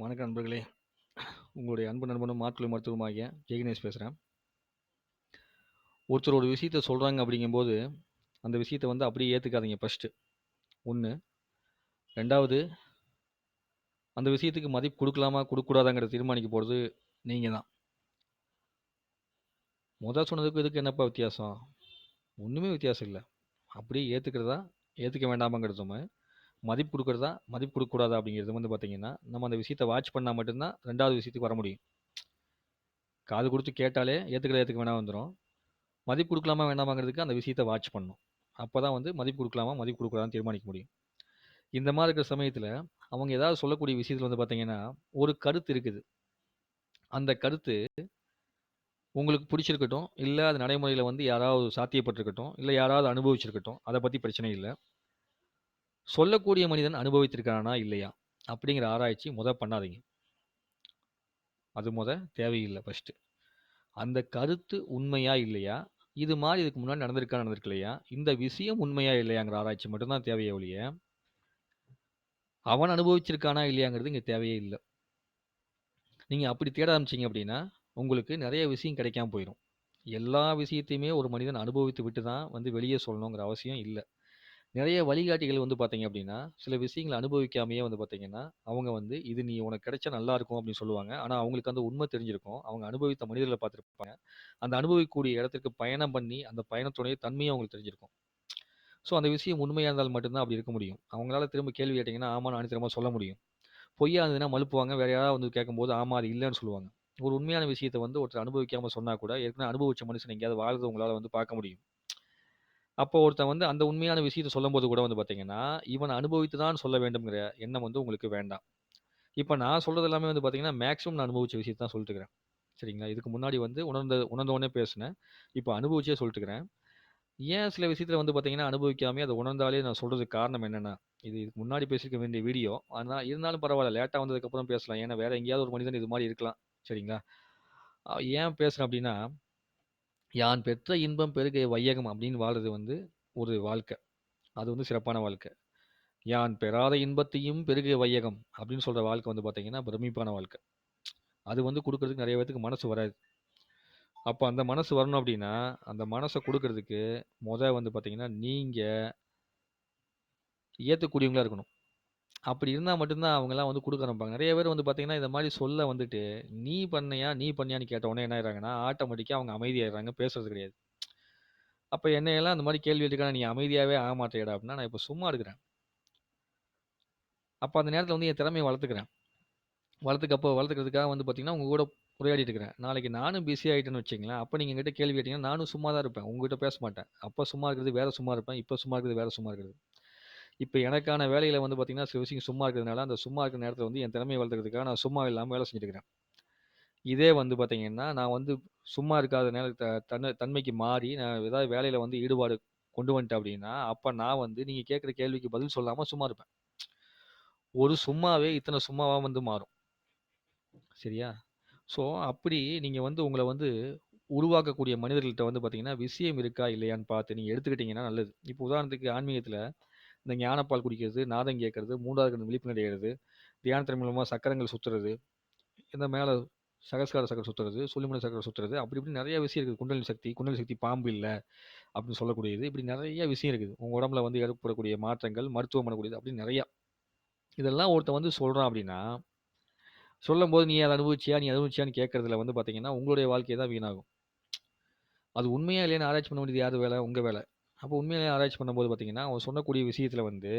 வணக்கம் நண்பர்களே. உங்களுடைய அன்பு நண்பனும் மாற்றுளை மருத்துவமாகிய ஜெகனேஷ் பேசுகிறேன் ஒருத்தர் ஒரு விஷயத்த சொல்கிறாங்க அப்படிங்கும்போது அந்த விஷயத்த வந்து அப்படியே ஏற்றுக்காதீங்க ஃபஸ்ட்டு ஒன்று ரெண்டாவது அந்த விஷயத்துக்கு மதிப்பு கொடுக்கலாமா கொடுக்கக்கூடாதாங்கிறத தீர்மானிக்க போகிறது நீங்கள் தான் முதல் சொன்னதுக்கு இதுக்கு என்னப்பா வித்தியாசம்? ஒன்றுமே வித்தியாசம் இல்லை. அப்படியே ஏற்றுக்கிறதா ஏற்றுக்க வேண்டாமாங்கிறதுமே மதிப்பு கொடுக்குறதா மதிப்பு கொடுக்கக்கூடாதா அப்படிங்கிறது வந்து பார்த்தீங்கன்னா நம்ம அந்த விஷயத்தை வாட்ச் பண்ணால் மட்டும்தான் ரெண்டாவது விஷயத்துக்கு வர முடியும். காது கொடுத்து கேட்டாலே ஏற்றுக்கிற ஏற்றுக்க வேணாம் வந்துடும் மதிப்பு கொடுக்கலாமா வேண்டாமாங்கிறதுக்கு அந்த விஷயத்தை வாட்ச் பண்ணணும் அப்போ தான் வந்து மதிப்பு கொடுக்கலாமா மதிப்பு கொடுக்கலான்னு தீர்மானிக்க முடியும். இந்த மாதிரி இருக்கிற சமயத்தில் அவங்க ஏதாவது சொல்லக்கூடிய விஷயத்தில் வந்து பார்த்தீங்கன்னா ஒரு கருத்து இருக்குது. அந்த கருத்து உங்களுக்கு பிடிச்சிருக்கட்டும் இல்லை அது நடைமுறையில் வந்து யாராவது சாத்தியப்பட்டிருக்கட்டும் இல்லை யாராவது அனுபவிச்சிருக்கட்டும் அதை பற்றி பிரச்சனை இல்லை. சொல்லக்கூடிய மனிதன் அனுபவித்திருக்கானா இல்லையா? அப்படிங்கிற ஆராய்ச்சி முத பண்ணாதீங்க. அது முத தேவையில்லை ஃபஸ்ட்டு அந்த கருத்து உண்மையா இல்லையா? இது மாதிரி இதுக்கு முன்னாடி நடந்திருக்கா நடந்திருக்கலையா? இந்த விஷயம் உண்மையா இல்லையாங்கிற ஆராய்ச்சி மட்டும்தான் தேவையே ஒழிய அவன் அனுபவிச்சிருக்கானா இல்லையாங்கிறது இங்கே தேவையே இல்லை. நீங்கள் அப்படி தேட ஆரம்பிச்சிங்க அப்படின்னா உங்களுக்கு நிறைய விஷயம் கிடைக்காம போயிடும் எல்லா விஷயத்தையுமே ஒரு மனிதன் அனுபவித்து விட்டு தான் வந்து வெளியே சொல்லணுங்கிற அவசியம் இல்லை. நிறைய வழிகாட்டிகள் வந்து பார்த்தீங்க அப்படின்னா சில விஷயங்களை அனுபவிக்காமையே வந்து பார்த்தீங்கன்னா அவங்க வந்து இது நீ உனக்கு கிடைச்சா நல்லா இருக்கும் அப்படின்னு சொல்லுவாங்க. ஆனால் அவங்களுக்கு அந்த உண்மை தெரிஞ்சிருக்கும். அவங்க அனுபவித்த மனிதர்களை பார்த்துருப்பாங்க. அந்த அனுபவிக்கக்கூடிய இடத்துக்கு பயணம் பண்ணி அந்த பயணத்துடைய தன்மையும் அவங்களுக்கு தெரிஞ்சிருக்கும். ஸோ அந்த விஷயம் உண்மையாக இருந்தால் மட்டும்தான் அப்படி இருக்க முடியும். அவங்களால திரும்ப கேள்வி கேட்டிங்கன்னா ஆமாம் நான் திரும்ப சொல்ல முடியும். பொய்யா இருந்ததுன்னா மழுப்புவாங்க வேற யாராவது வந்து கேட்கும்போது ஆமா அது இல்லைன்னு சொல்லுவாங்க. ஒரு உண்மையான விஷயத்தை வந்து ஒருத்தர் அனுபவிக்காம சொன்னா கூட ஏற்கனவே அனுபவிச்ச மனுஷன் எங்கேயாவது வாழ்றது உங்களால வந்து பார்க்க முடியும். அப்போ ஒருத்தன் வந்து அந்த உண்மையான விஷயத்த சொல்லும்போது கூட வந்து பார்த்தீங்கன்னா இவன் அனுபவித்து தான் சொல்ல வேண்டும்ங்கிற எண்ணம் வந்து உங்களுக்கு வேண்டாம். இப்போ நான் சொல்றது எல்லாமே வந்து பார்த்தீங்கன்னா மேக்ஸிமம் நான் அனுபவிச்ச விஷயத்த தான் சொல்லிட்டுக்கிறேன் சரிங்களா? இதுக்கு முன்னாடி வந்து உணர்ந்த உணர்ந்த உடனே பேசினேன். இப்போ அனுபவிச்சே சொல்லிட்டுக்கிறேன் ஏன் சில விஷயத்தில் வந்து பார்த்தீங்கன்னா அனுபவிக்காமே அதை உணர்ந்தாலே நான் சொல்றதுக்கு காரணம் என்னன்னா இது இதுக்கு முன்னாடி பேசியிருக்க வேண்டிய வீடியோ. ஆனால் இருந்தாலும் பரவாயில்ல லேட்டாக வந்ததுக்கப்புறம் பேசலாம். ஏன்னா வேற எங்கேயாவது ஒரு மனிதன் இது மாதிரி இருக்கலாம். சரிங்களா? ஏன் பேசுகிறேன் அப்படின்னா யான் பெற்ற இன்பம் பெருகை வையகம் அப்படின்னு வாழ்றது வந்து ஒரு வாழ்க்கை. அது வந்து சிறப்பான வாழ்க்கை. யான் பெறாத இன்பத்தையும் பெருகை வையகம் அப்படின்னு சொல்கிற வாழ்க்கை வந்து பார்த்தீங்கன்னா பிரமிப்பான வாழ்க்கை. அது வந்து கொடுக்கறதுக்கு நிறைய பேத்துக்கு மனசு வராது. அப்போ அந்த மனசு வரணும் அப்படின்னா அந்த மனசை கொடுக்கறதுக்கு முத வந்து பார்த்தீங்கன்னா நீங்கள் ஏற்றக்கூடியவங்களா இருக்கணும். அப்படி இருந்தால் மட்டும்தான் அவங்கெல்லாம் வந்து கொடுக்க ஆரம்பிப்பாங்க. நிறைய பேர் வந்து பார்த்தீங்கன்னா இந்த மாதிரி சொல்ல வந்துட்டு நீ பண்ணையா நீ பண்ணியான்னு கேட்ட உடனே என்ன ஆயிடுறாங்கன்னா ஆட்டோமேட்டிக்காக அவங்க அமைதியாயிடுறாங்க பேசுறது கிடையாது. அப்போ என்னையெல்லாம் அந்த மாதிரி கேள்வி இருக்கா நீ அமைதியாகவே ஆக மாட்டேடா அப்படின்னா நான் இப்போ சும்மா இருக்கிறேன். அப்போ அந்த நேரத்தில் வந்து என் திறமையை வளர்த்துக்கிறேன். வளர்த்துக்கப்போ வளர்த்துக்கிறதுக்காக வந்து பார்த்தீங்கன்னா உங்க கூட உரையாடிட்டு இருக்கிறேன். நாளைக்கு நானும் பிஸி ஆகிட்டேன்னு வச்சிங்களேன் அப்போ நீங்கள் என்கிட்ட கேள்வி கேட்டீங்கன்னா நானும் சும்மா தான் இருப்பேன். உங்ககிட்ட பேச மாட்டேன். அப்போ சும்மா இருக்கிறது வேற சும்மா இருப்பேன். இப்போ சும்மா இருக்கிறது வேற சும்மா இருக்கிறது. இப்போ எனக்கான வேலையில் வந்து பார்த்தீங்கன்னா சில விஷயம் சும்மா இருக்கிறதுனால அந்த சும்மா இருக்கிற நேரத்தில் வந்து என் திறமையை வளர்த்துக்கிறதுக்காக நான் சும்மா இல்லாமல் வேலை செஞ்சுட்டு இருக்கிறேன் இதே வந்து பார்த்திங்கன்னா நான் வந்து சும்மா இருக்காத நேர த- தன்மை தன்மைக்கு மாறி நான் ஏதாவது வேலையில் வந்து ஈடுபாடு கொண்டு வந்துட்டேன் அப்படின்னா அப்போ நான் வந்து நீங்கள் கேட்குற கேள்விக்கு பதில் சொல்லாமல் சும்மா இருப்பேன். ஒரு சும்மாவே இத்தனை சும்மாவாக வந்து மாறும். சரியா? ஸோ அப்படி நீங்கள் வந்து உங்களை வந்து உருவாக்கக்கூடிய மனிதர்கள்ட்ட வந்து பார்த்தீங்கன்னா விஷயம் இருக்கா இல்லையான்னு பார்த்து நீங்கள் எடுத்துக்கிட்டிங்கன்னா நல்லது. இப்போ உதாரணத்துக்கு ஆன்மீகத்தில் இந்த ஞானப்பால் குடிக்கிறது நாதம் கேட்கறது மூன்றாவது கண் விழிப்புணர்வு அடைகிறது தியானத்தின் மூலமாக சக்கரங்கள் சுற்றுறது இந்த மேலே சகஸ்கார சக்கரம் சுற்றுறது சுழிமுனை சக்கரம் சுற்றுறது அப்படி இப்படி நிறைய விஷயம் இருக்குது. குண்டலி சக்தி குண்டலி சக்தி பாம்பு இல்லை அப்படின்னு சொல்லக்கூடியது. இப்படி நிறைய விஷயம் இருக்குது. உங்கள் உடம்புல வந்து ஏற்படக்கூடிய மாற்றங்கள் மருத்துவம் பண்ணக்கூடியது அப்படி நிறையா. இதெல்லாம் ஒருத்தன் வந்து சொல்கிறான் அப்படின்னா சொல்லும்போது நீ அதை அனுபவிச்சியா நீ அனுபவிச்சியான்னு கேட்கறதுல வந்து பார்த்தீங்கன்னா உங்களுடைய வாழ்க்கையை தான் வீணாகும். அது உண்மையாக இல்லையான்னு ஆராய்ச்சி பண்ண வேண்டியது யார் வேலை? உங்கள் வேலை. அப்போ உண்மையிலேயே ஆராய்ச்சி பண்ணும்போது பார்த்தீங்கன்னா அவன் சொன்னக்கூடிய விஷயத்தில் வந்து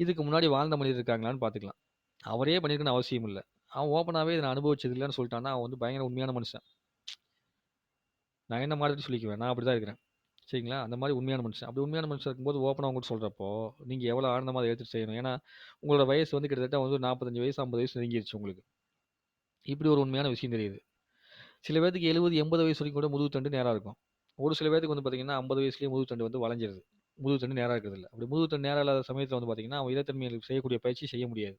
இதுக்கு முன்னாடி வாழ்ந்த மனிதர் இருக்காங்களான்னு பார்த்துக்கலாம். அவரே பண்ணியிருக்கணும் அவசியம் இல்லை. அவன் ஓப்பனாகவே இதை நான் அனுபவிச்சது இல்லைன்னு சொல்லிட்டான்னா அவன் வந்து பயங்கர உண்மையான மனுஷன். நான் என்ன மாதிரி சொல்லிக்குவேன்? நான் அப்படி தான் இருக்கிறேன். சரிங்களா? அந்த மாதிரி உண்மையான மனுஷன். அப்படி உண்மையான மனுஷன் இருக்கும்போது ஓப்பனாக உங்கள்கிட்ட சொல்கிறப்போ நீங்கள் எவ்வளோ ஆனந்தமாக அதை எடுத்துட்டு செய்யணும்? ஏன்னா உங்களோட வயசு வந்து கிட்டத்தட்ட வந்து நாற்பத்தஞ்சு வயசு ஐம்பது வயசு நெருங்கிருச்சு உங்களுக்கு. இப்படி ஒரு உண்மையான விஷயம் தெரியுது. சில பேருக்கு எழுபது எண்பது வயசு வரைக்கும் கூட முதுகுத்தண்டு நேராக இருக்கும். ஒரு சில பேருக்கு வந்து பார்த்தீங்கன்னா ஐம்பது வயசுலேயே முதுகுத்தண்டு வந்து வளைஞ்சிருது முதுகுத்தண்டு நேராக இருக்கிறது இல்லை அப்படி முதுகுத்தண்டு நேரம் இல்லாத சமயத்தில் வந்து பார்த்தீங்கன்னா அவன் இளத்தன்மையில் செய்யக்கூடிய பயிற்சி செய்ய முடியாது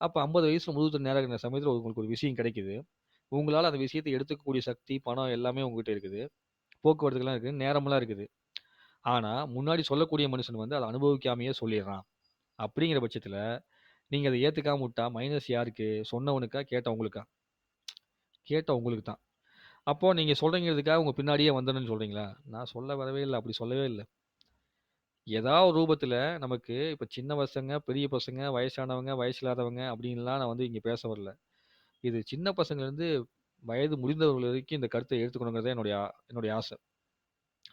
அப்போ ஐம்பது வயசில் முதுகுத்தண்டு நேராக இருக்கிற சமயத்தில் உங்களுக்கு ஒரு விஷயம் கிடைக்குது உங்களால் அந்த விஷயத்தை எடுத்துக்கக்கூடிய சக்தி பணம் எல்லாமே உங்ககிட்ட இருக்குது போக்குவரத்துக்கெல்லாம் இருக்குது நேரமெல்லாம் இருக்குது ஆனால் முன்னாடி சொல்லக்கூடிய மனுஷன் வந்து அதை அனுபவிக்காமையே சொல்லிடுறான் அப்படிங்கிற பட்சத்தில் நீங்கள் அதை ஏற்றுக்காம விட்டால் மைனஸ் யாருக்கு? சொன்னவனுக்கா? கேட்டவங்களுக்கா? கேட்ட உங்களுக்கு தான். அப்போது நீங்கள் சொல்கிறீங்கிறதுக்காக உங்கள் பின்னாடியே வந்துரணும்னு சொல்கிறீங்களா நான் சொல்ல வரவே இல்லை அப்படி சொல்லவே இல்லை ஏதாவது ரூபத்தில் நமக்கு இப்போ சின்ன பசங்க, பெரிய பசங்க, வயசானவங்க, வயசு இல்லாதவங்க அப்படின்லாம் நான் வந்து இங்கே பேச வரல. இது சின்ன பசங்கலேருந்து வயது முடிந்தவர்கள் வரைக்கும் இந்த கருத்தை எடுத்துக்கணுங்கிறது என்னுடைய என்னுடைய ஆசை.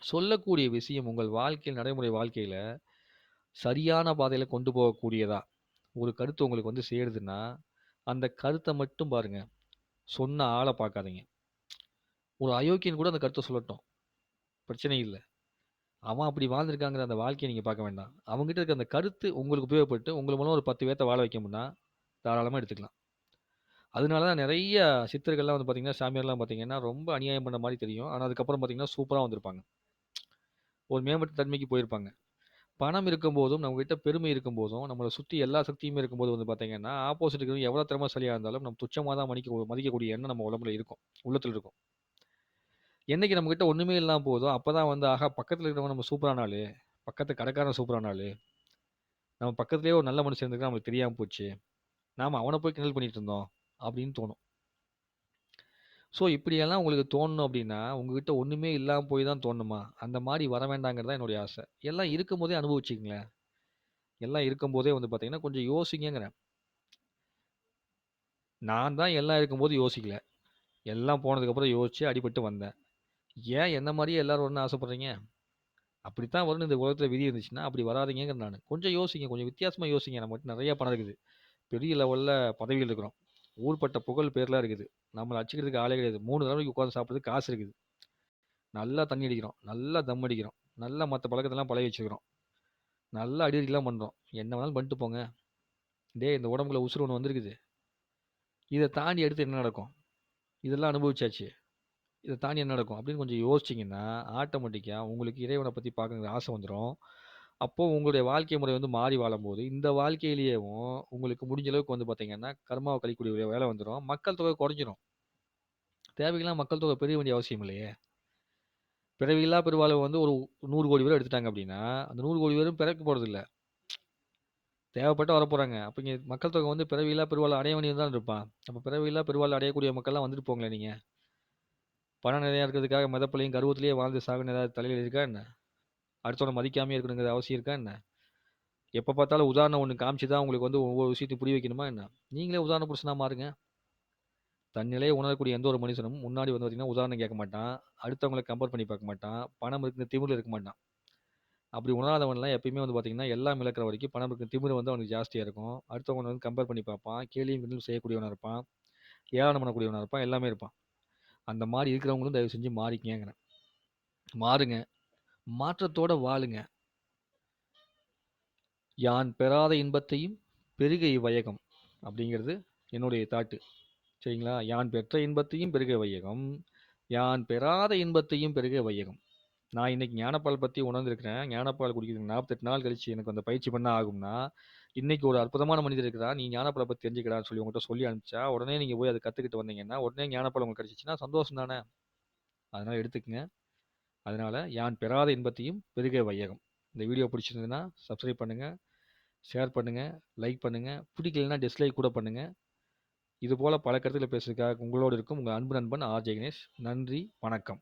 சொல்லக்கூடிய விஷயம் உங்கள் வாழ்க்கையில் நடைமுறை வாழ்க்கையில் சரியான பாதையில் கொண்டு போகக்கூடியதா, ஒரு கருத்து உங்களுக்கு வந்து சேருதுன்னா, அந்த கருத்தை மட்டும் பாருங்க. சொன்ன ஆளை பார்க்காதீங்க. ஒரு அயோக்கியன் கூட அந்த கருத்தை சொல்லட்டும். பிரச்சனை இல்லை அவன் அப்படி வாழ்ந்திருக்காங்கிற அந்த வாழ்க்கையை நீங்கள் பார்க்க வேண்டாம். அவங்ககிட்ட இருக்க அந்த கருத்து உங்களுக்கு உபயோகப்பட்டு, உங்கள் மூலம் ஒரு பத்து பேர்த்த வாழ வைக்க முடியும்னா, எடுத்துக்கலாம். அதனால தான் நிறைய சித்தர்கள்லாம் வந்து பார்த்தீங்கன்னா, சாமியார்லாம் பார்த்தீங்கன்னா, ரொம்ப அநியாயம் பண்ண மாதிரி தெரியும். ஆனால் அதுக்கப்புறம் பார்த்தீங்கன்னா, சூப்பராக வந்திருப்பாங்க. ஒரு மேம்பட்ட தன்மைக்கு போயிருப்பாங்க. பணம் இருக்கும்போதும், நம்மகிட்ட பெருமை இருக்கும்போதும், நம்மளை சுற்றி எல்லா சக்தியுமே இருக்கும்போது வந்து பார்த்தீங்கன்னா, ஆப்போசிட் இருக்கிறவங்க எவ்வளோ சரியாக இருந்தாலும், நம்ம துச்சமாக தான் மதிக்க மதிக்கக்கூடிய எண்ணம் நம்ம உடம்புல இருக்கும். உள்ளத்தில் இருக்கும். என்னைக்கு நம்மக்கிட்ட ஒன்றுமே இல்லாமல் இல்லாம அப்போ தான் வந்து ஆகா பக்கத்தில் இருக்கிறவன் நம்ம சூப்பரான ஆளு. பக்கத்து கடைக்காரன் சூப்பரான ஆளு. நம்ம பக்கத்துலேயே ஒரு நல்ல மனுஷன் இருந்துக்கு நம்மளுக்கு தெரியாமல் போச்சு. நாம் அவனை போய் கிண்டல் பண்ணிகிட்டு இருந்தோம். அப்படின்னு தோணும். ஸோ இப்படியெல்லாம் உங்களுக்கு தோணணும் அப்படின்னா, உங்ககிட்ட ஒன்றுமே இல்லாமல் போய் தான் தோணுமா அந்த மாதிரி வர வேண்டாங்கிறது தான் என்னுடைய ஆசை. எல்லாம் இருக்கும்போதே அனுபவிச்சிங்களேன் எல்லாம் இருக்கும்போதே வந்து பார்த்தீங்கன்னா, கொஞ்சம் யோசிங்கங்கிறேன். நான் தான் எல்லாம் இருக்கும்போது யோசிக்கல. எல்லாம் போனதுக்கப்புறம் யோசித்து அடிபட்டு வந்தேன். ஏன் என்ன மாதிரியே எல்லாரும் வரணும்னு ஆசைப்படுறீங்க? அப்படித்தான் வரணும் இந்த உலகத்துல விதி இருந்துச்சுன்னா, அப்படி வராதீங்கங்கிறேன் நான் கொஞ்சம் யோசிங்க. கொஞ்சம் வித்தியாசமா யோசிங்க. நம்மகிட்ட நிறையா பணம் இருக்குது. பெரிய லெவல்ல பதவிகள் இருக்கிறோம். ஊர்பட்ட புகழ் பேர்லாம் இருக்குது. நம்மளை அச்சுக்கிறதுக்கு ஆளே கிடையாது. மூணு தடவைக்கு உட்காந்து சாப்பிடுறதுக்கு காசு இருக்குது. நல்லா தண்ணி அடிக்கிறோம். நல்லா தம் அடிக்கிறோம். நல்லா மற்ற பழக்கத்தெல்லாம் பழகி வச்சுக்கிறோம். நல்லா அடி அடிக்கலாம் பண்ணுறோம் என்ன வேணாலும் பண்ணிட்டு போங்க. டேய் இந்த உடம்புக்குள்ள உசுரு ஒன்று வந்திருக்குது. இதை தாண்டி எடுத்து என்ன நடக்கும்? இதெல்லாம் அனுபவிச்சாச்சு. இத தாண்டி என்ன நடக்கும்? அப்படின்னு கொஞ்சம் யோசிச்சீங்கன்னா, ஆட்டோமேட்டிக்கா உங்களுக்கு இறைவன பத்தி பார்க்கணுங்கிற ஆசை வந்துரும். அப்போ உங்களுடைய வாழ்க்கை முறை வந்து மாறி வாழும்போது, இந்த வாழ்க்கையிலேயேவும் உங்களுக்கு முடிஞ்ச அளவுக்கு வந்து பார்த்தீங்கன்னா, கர்மாவ கழிக்கக்கூடிய ஒரு வேலை வந்துரும். மக்கள் தொகை குறைஞ்சிரும். தேவைக்கெல்லாம் மக்கள் தொகை பெருக வேண்டிய அவசியம் இல்லையே! பிறவியில்லா பெருவாழ்வு வந்து ஒரு 100,00,00,000 பேர் எடுத்துட்டாங்க அப்படின்னா, அந்த 100,00,00,000 பேரும் பிறக்க போறதில்ல. தேவைப்பட்டா வரப்போறாங்க. அப்ப இங்க மக்கள் தொகை வந்து பிறவியில்லா பெருவாழ்வு அடைய வேண்டியவன் தான் இருப்பான். அப்ப பிறவியில்லா பெருவாழ்வு அடையக்கூடிய மக்கள்லாம் வந்துட்டு போங்களேன் நீங்க. பணம் நிறையா இருக்கிறதுக்காக மிதப்புலயும், கர்வத்திலேயே வாழ்ந்து சாகணும்னு ஏதாவது தலையில் இருக்கா என்ன? அடுத்தவனை மதிக்காமே இருக்கணுங்கிற அவசியம் இருக்கா என்ன? எப்போ பார்த்தாலும் உதாரணம் ஒன்று காமிச்சு தான் உங்களுக்கு வந்து ஒவ்வொரு விஷயத்தையும் புரிய வைக்கணுமா என்ன? நீங்களே உதாரண புருஷனாக மாறுங்க. தன்னிலையை உணரக்கூடிய எந்த ஒரு மனுஷனும் முன்னாடி வந்து பார்த்தீங்கன்னா, உதாரணம் கேட்க மாட்டான். அடுத்தவங்கள கம்பேர் பண்ணி பார்க்க மாட்டான். பணம் இருக்கிற திமிரில் இருக்க மாட்டான். அப்படி உணராதவன்லாம் எப்பயுமே வந்து பார்த்தீங்கன்னா, எல்லாம் இழக்கிற வரைக்கும் பணம் இருக்கிற திமிர் வந்து அவனுக்கு ஜாஸ்தியாக இருக்கும். அடுத்தவங்களை வந்து கம்பேர் பண்ணி பார்ப்பான். கேலியும் கிண்டலும் செய்யக்கூடியவனாக இருப்பான். ஏளனம் பண்ணக்கூடியவனாக இருப்பான். எல்லாமே இருப்பான். அந்த மாதிரி இருக்கிறவங்களும் தயவு செஞ்சு மாறிக்கங்கிறேன் மாறுங்க. மாற்றத்தோட வாழுங்க. யான் பெறாத இன்பத்தையும் பெருக இவ்வையகம் அப்படிங்கிறது என்னுடைய தாட்டு. சரிங்களா? யான் பெற்ற இன்பத்தையும் பெருக வையகம். யான் பெறாத இன்பத்தையும் பெருக வையகம். நான் இன்னைக்கு ஞானப்பால் பற்றி உணர்ந்திருக்கிறேன். ஞானப்பால் குடிக்கிறதுக்கு 48 நாள் கழிச்சு எனக்கு அந்த பயிற்சி பண்ண ஆகும்னா, இன்னைக்கு ஒரு அற்புதமான மனிதர் இருக்கிறான். நீ ஞானப்பால பத்தி சொல்லி உங்கள்கிட்ட சொல்லி அனுப்பிச்சா, உடனே நீங்கள் போய் அதை கற்றுக்கிட்டு வந்தீங்கன்னா, உடனே ஞானப்பழம் உங்களுக்கு சந்தோஷம் தானே! அதனால் எடுத்துக்கங்க. அதனால் யான் பெறாத இன்பத்தையும் பெருக வையகம். இந்த வீடியோ பிடிச்சிருந்ததுன்னா, சப்ஸ்கிரைப் பண்ணுங்கள் ஷேர் பண்ணுங்கள் லைக் பண்ணுங்கள் பிடிக்கலன்னா டிஸ்லைக் கூட பண்ணுங்கள் இதுபோல் பல கருத்துக்களை பேசுறதுக்காக உங்களோடு இருக்கும் உங்கள் அன்பு நண்பன் ஆர். ஜெகணேஷ். நன்றி, வணக்கம்.